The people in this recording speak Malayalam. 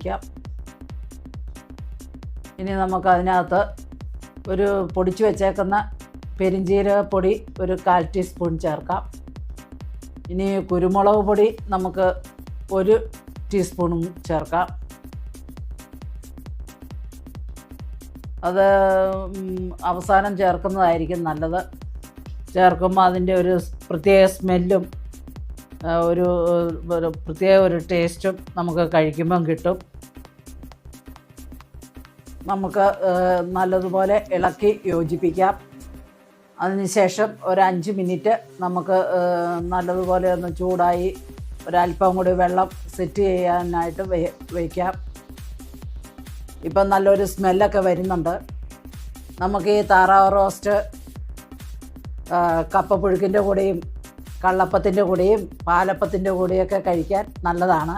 വയ്ക്കാം ഇനി നമുക്ക് അതിനകത്ത് ഒരു പൊടിച്ചു വെച്ചേക്കുന്ന പെരിഞ്ജീരകപ്പൊടി ഒരു കാൽ ടീസ്പൂൺ ചേർക്കാം. ഇനി കുരുമുളക് പൊടി നമുക്ക് ഒരു ടീസ്പൂണും ചേർക്കാം. അത് അവസാനം ചേർക്കുന്നതായിരിക്കും നല്ലത്. ചേർക്കുമ്പോൾ അതിന്റെ ഒരു പ്രത്യേക സ്മെല്ലും ഒരു പ്രത്യേക ഒരു ടേസ്റ്റും നമുക്ക് കഴിക്കുമ്പം കിട്ടും. നമുക്ക് നല്ലതുപോലെ ഇളക്കി യോജിപ്പിക്കാം. അതിനുശേഷം ഒരു അഞ്ച് മിനിറ്റ് നമുക്ക് നല്ലതുപോലെ ഒന്ന് ചൂടായി ഒരല്പം കൂടി വെള്ളം സെറ്റ് ചെയ്യാനായിട്ട് വയ്ക്കാം ഇപ്പം നല്ലൊരു സ്മെല്ലൊക്കെ വരുന്നുണ്ട്. നമുക്ക് ഈ താറാവ് റോസ്റ്റ് കപ്പപ്പുഴുക്കിന്റെ കൂടെയും കള്ളപ്പത്തിന്റെ കൂടെയും പാലപ്പത്തിന്റെ കൂടെയൊക്കെ കഴിക്കാൻ നല്ലതാണ്.